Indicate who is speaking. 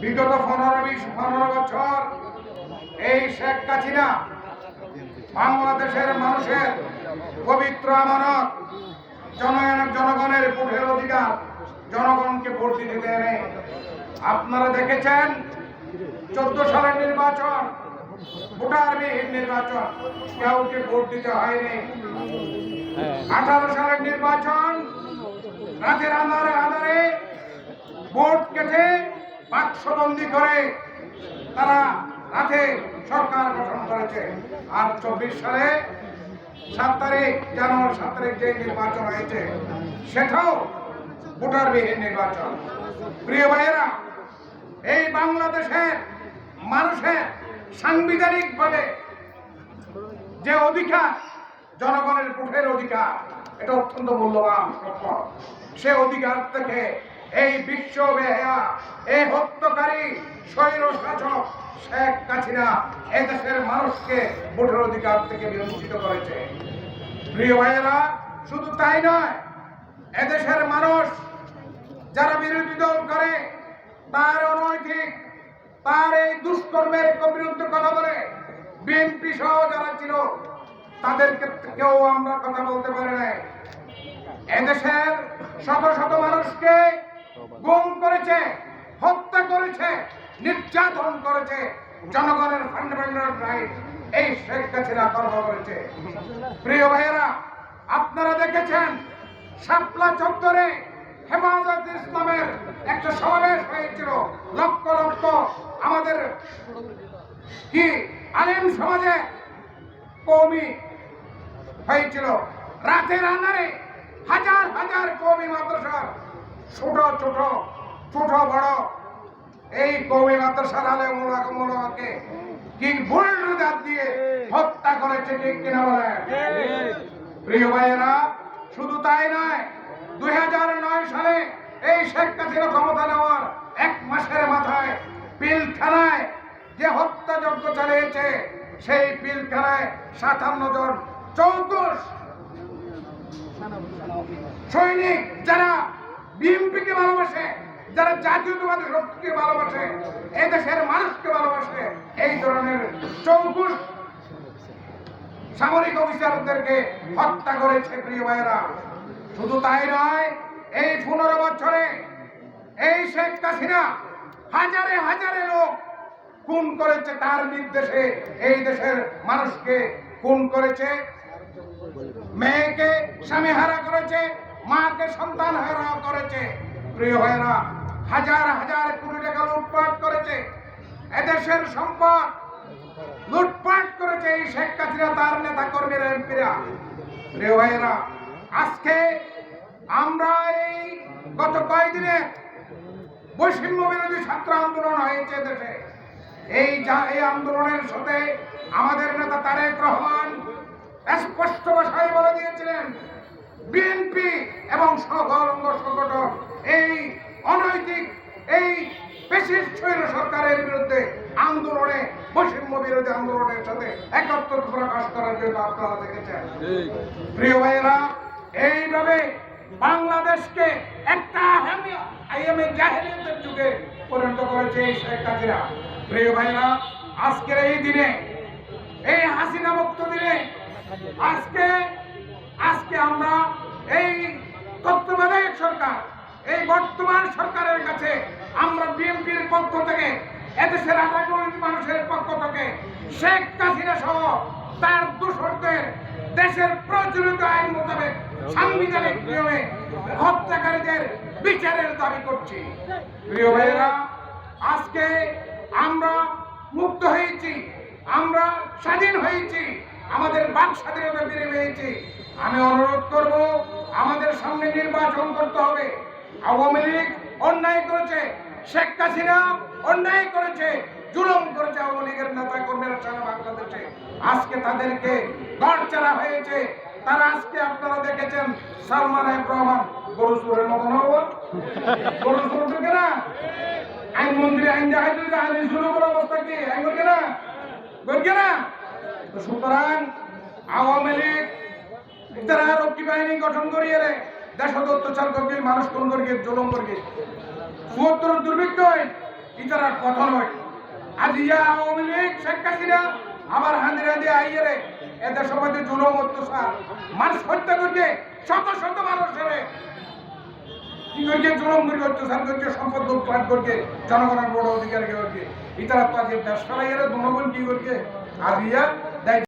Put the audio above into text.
Speaker 1: বিগত পনেরো বিশ পনেরো বছর এই শেখ হাসিনা বাংলাদেশের মানুষের পবিত্র আমানত জনগণের জনগণের ভোটের অধিকার জনগণকে ভোট দিতে দেয় আপনারা দেখেছেন চোদ্দ সালের নির্বাচন, ভোটারবিহীন নির্বাচন, কাউকে ভোট দিতে হয়নি। আঠারো সালের নির্বাচন, রাতের ভোট কেটে বাক্সবন্দি করে তারা রাতে সরকার গঠন করেছে। আর চব্বিশ সালে সাত তারিখ, জানুয়ারি সাত তারিখ যে নির্বাচন হয়েছে, সেটাও ভোটারবিহীন নির্বাচন। প্রিয় ভাইয়েরা, এই বাংলাদেশের মানুষের সাংবিধানিক ভাবে যে অধিকার, জনগণের ভোটের অধিকার, এটা অত্যন্ত মূল্যবান সে অধিকার থেকে এই বিশ্ব বেহা এই হত্যকারী স্বৈর শাসক শেখ হাসিনা এদেশের মানুষকে ভোটের অধিকার থেকে বিরঞ্চিত করেছে। প্রিয় ভাইয়েরা, শুধু তাই নয় এদেশের মানুষ যারা বিরোধী দল করে, তার অনৈতিক, তার এই দুষ্কর্মের বিরুদ্ধে কথা বলে, বিএনপি সহ যারা ছিল, তাদেরকে কেউ আমরা কথা বলতে পারি নাই। এদেশের শত শত মানুষকে গুম করেছে, হত্যা করেছে, নির্যাতন করেছে, জনগণের ফান্ডামেন্টাল রাইট এই শেখ হাসিনা কর্ম করেছে। প্রিয় ভাইয়েরা, আপনারা দেখেছেন, শাপলা চত্বরে হেফাজত ইসলামের একটা সমাবেশ হয়েছিল। লক্ষ লক্ষ আমাদের কি আলেম সমাজে কৌমি হয়েছিল। রাতের আন্ধারে হাজার হাজার কৌমি মাদ্রাসার ছোট ছোট ছোট, বড়। এই কৌমি মাদ্রাসার আলে মোলাকে কি বুলডোজার দিয়ে হত্যা করেছে ঠিক কিনা বলেন? প্রিয় ভাইয়েরা, শুধু তাই নয়, দুই সালে এই শেখ হাসিনা ক্ষমতা নেওয়ার এক মাসের মাথায় পিলখানায় যে হত্যাযজ্ঞ চালিয়েছে, সেই পিলখানায় সাতান্ন জন চৌকুশ সৈনিক যারা বিএনপিকে ভালোবাসে, যারা জাতীয়তাবাদী শক্তিকে ভালোবাসে এই দেশের মানুষকে ভালোবাসে, এই ধরনের চৌকুশ সামরিক অফিসারদেরকে হত্যা করেছে প্রিয় ভাইয়েরা। শুধু তাই নয়, এই পনেরো বছরে এই শেখ হাসিনা হাজারে হাজারে লোক খুন করেছে, তার নির্দেশে এই দেশের মানুষকে খুন করেছে, মেয়েকে স্বামী হারা করেছে মাকে সন্তান হারা করেছে। প্রিয় ভাইয়েরা, হাজার হাজার কোটি টাকা লুটপাট করেছে। এদেশের সম্পদ লুটপাট করেছে এই শেখ হাসিনা, তার নেতা কর্মীরা এমপিরা। প্রিয় ভাইয়েরা, আজকে আমরা এই গত কয়েকদিনে বৈষম্য বিরোধী ছাত্র আন্দোলন হয়েছে দেশে। এই যা- এই আন্দোলনের সাথে আমাদের নেতা তারেক রহমান স্পষ্ট ভাষায় বলে দিয়েছিলেন বিএনপি এবং সকল অঙ্গ সংগঠন এই অনৈতিক এই সরকারের বিরুদ্ধে আন্দোলনে বৈষম্য বিরোধী আন্দোলনের সাথে একাত্তর প্রকাশ করার জন্য আপনারা দেখেছেন। প্রিয় ভাইয়েরা এইভাবে বাংলাদেশকে একটা আইএমএ জাহেলিয়াতের যুগে পরিণত করেছে এই শেখ হাসিনা। প্রিয় ভাইয়েরা আজকের এই দিনে এই হাসিনা মুক্ত দিনে আজকে আজকে আমরা এই তত্ত্বাবধায়ক সরকার, এই বর্তমান সরকারের কাছে আমরা বিএনপির পক্ষ থেকে, এদেশের কোটি মানুষের পক্ষ থেকে শেখ হাসিনা সহ তার দোষরদের দেশের প্রচলিত আইন মোতাবেক সাংবিধানিক নিয়মে হত্যাকারীদের বিচারের দাবি করছি। প্রিয় ভাইয়েরা, আজকে আমরা মুক্ত হয়েছি। আমরা স্বাধীন হয়েছি, আমাদের বাক স্বাধীনতা ফিরে পেয়েছি। আমি অনুরোধ করব, আমাদের সামনে নির্বাচন করতে হবে। আওয়ামী লীগ অন্যায় করেছে, শেখ হাসিনা অন্যায় করেছে, জুলুম করেছে আওয়ামী লীগের নেতা কর্মীরা সারা বাংলাদেশে। আজকে তাদেরকে গড়চারা হয়েছে। তারা আজকে আপনারা দেখেছেন সালমান এফ রহমান গরু চোরের মতো নব গরু চোর ঢুকে না? আইনমন্ত্রী আইন দেখাই আইন শুরু করার অবস্থা কি? আইন না? করবে না সুতরাং আওয়ামী লীগ তারা রক্ষী বাহিনী গঠন করিয়ে রে দেশত অত্যাচার করবে, মানুষ কোন করবে, জুলুম করবে। চুয়াত্তর দুর্ভিক্ষ ইতারা কথা নয়। আজ ইয়া আওয়ামী লীগ, শেখ আবার হান্দি হান্দি আইয়ে এ দেশের মধ্যে জুলুম, অত্যাচার, মানুষ হত্যা করছে শত শত মানুষের করছে জুলুম করে অত্যাচার করছে সম্পদ লুটপাট করছে জনগণের বড় অধিকার করছে ইতারা তো আজকে দেশ ফেলাইয়ে জনগণ কি করছে আর ইয়া